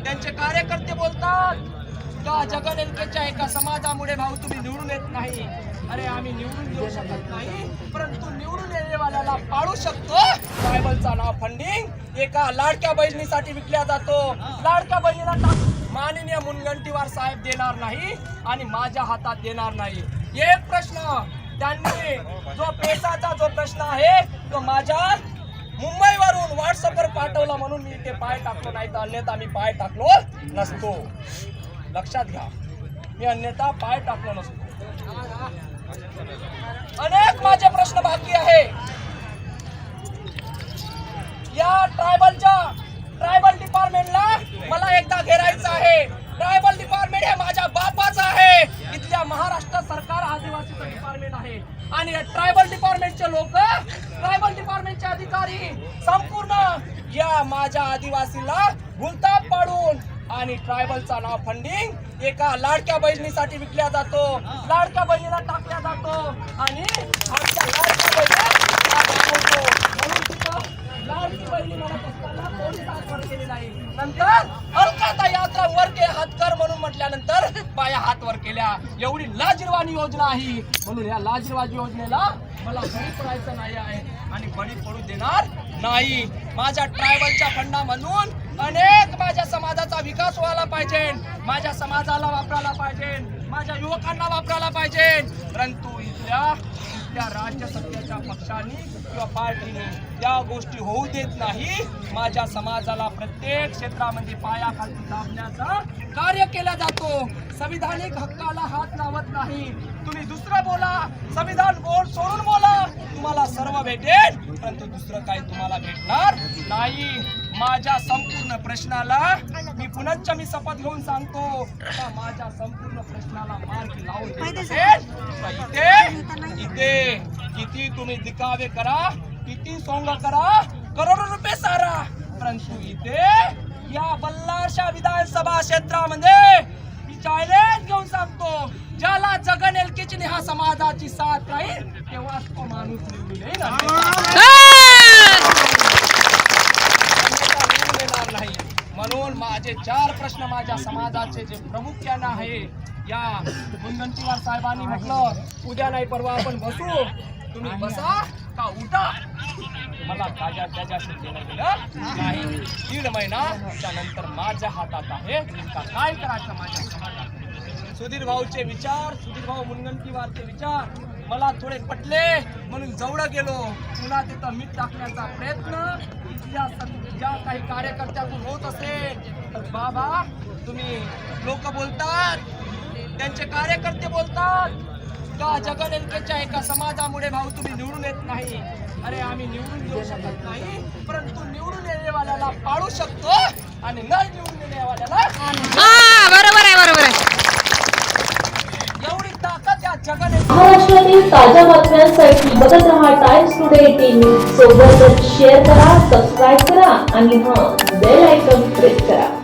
त्यांचे कार्यकर्ते बोलतात का जगनेलकेच्या एका समाजामुळे भाऊ तुम्ही निवडून येत नाही. अरे आम्ही निवडून येऊ शकत नाही परंतु निवडून येणेवाल्याला पाळू शकतो. ट्रायबलचा नाव फंडिंग एका लाडक्या बहिणीसाठी विकल्या जातो. लाडक्या बहिणीला माननीय मुनगंटीवार साहेब देणार नाही आणि माझ्या हातात देणार नाही. एक प्रश्न त्यांनी जो पैसाचा जो प्रश्न आहे तो माझ्या मुंबईवर व्हॉट्सअपवर पाठवला म्हणून मी ते पाय टाकलो नाही तर अन्यथा मी पाय टाकलो नसतो. लक्षात घ्या. मी अन्यथा पाय टाकलो नसतो. अनेक माझे प्रश्न बाकी आहे. या ट्रायबलच्या ट्रायबल डिपार्टमेंटला मला एकदा घेरायचं आहे. ट्रायबल डिपार्टमेंट हे माझ्या बापाचं आहे. इथल्या महाराष्ट्र सरकार आदिवासीचं डिपार्टमेंट आहे. आणि या ट्रायबल डिपार्टमेंटचे लोक ट्रायबल डिपार्टमेंटचे अधिकारी संपूर्ण या माझ्या आदिवासीला भुलताप पाडून आणि ट्रायबलचा नाव फंडिंग एका लाडक्या बहिणीसाठी विकल्या जातो. लाडक्या बहिणीला टाकल्या जातो आणि आमच्या लाडक्या बहिणी म्हणून लाडकी बहिणी म्हणत असताना कोणी हात वर नाही. नंतर अलकाता मात्र वर के हात कर म्हणून म्हटल्यानंतर बाया हात वर केल्या. एवढी लाजीरवाणी योजना आहे. म्हणून या लाजीरवाणी योजनेला मला बळी पडायचं नाही आहे आणि बळी पडू देणार नाही. माझ्या ट्रायबलच्या फंडामधून अनेक माझ्या समाजाचा विकास व्हायला पाहिजे. माझ्या समाजाला वापरायला पाहिजे. माझ्या युवकांना वापरायला पाहिजे. परंतु इथल्या त्या राज्य सत्तेच्या पक्षांनी किंवा पार्टीने त्या गोष्टी होऊ देत नाही. माझ्या समाजाला प्रत्येक क्षेत्रामध्ये पायाखाली दाबण्याचा कार्य केला जातो. संविधानिक हक्काला हात लावत नाही. तुम्ही दुसरं बोला. संविधान बोल सोडून बोला. तुम्हाला सर्व भेटेल परंतु दुसरं काही तुम्हाला भेटणार नाही. माझ्या संपूर्ण प्रश्नाला मी पुनश्च मी शपथ घेऊन सांगतो. माझ्या संपूर्ण प्रश्नाला मार्ग लावून इथे इथे किती तुम्ही दिखावे करा किती सोंग करा? करोडो रुपये सारा. परंतु इथे या बल्लारशा विधानसभा क्षेत्रामध्ये मी चॅलेंज घेऊन सांगतो. म्हणून माझे चार प्रश्न माझ्या समाजाचे जे प्रामुख्यानं आहे या मुनगंटीवार साहेबांनी म्हटलं उद्या नाही परवा आपण बसू. तुम्ही बसा का उठा? मला ताज्या त्याच्याशी देणं गेलं नाही दीड महिना त्यानंतर माझ्या हातात आहे. का काय करायचं माझ्या समाजात? सुधीर भाऊचे विचार सुधीर भाऊ मुनगंटीवारचे विचार. मला थोडे पटले म्हणून जवळ गेलो पुन्हा तिथं मीठ टाकण्याचा प्रयत्न. इथल्या ज्या काही कार्यकर्त्यातून होत असेल तर बाबा तुम्ही लोक बोलतात त्यांचे कार्यकर्ते बोलतात. का जगन एका समाजामुळे भाऊ तुम्ही निवडून येत नाही? अरे आम्ही निवडून येऊ शकत नाही परंतु निवडून येण्यावाल्याला पाळू शकतो आणि न निवडून येण्यावाल्याला हा बरोबर आहे बरोबर आहे एवढी ताकद या जगन महाराष्ट्रातील ताज्या बातम्यांसाठी बघत रहा टाइम्स टुडे टीव्ही सोबतच शेअर करा सबस्क्राईब करा आणि हा बेल आयकॉन प्रेस करा.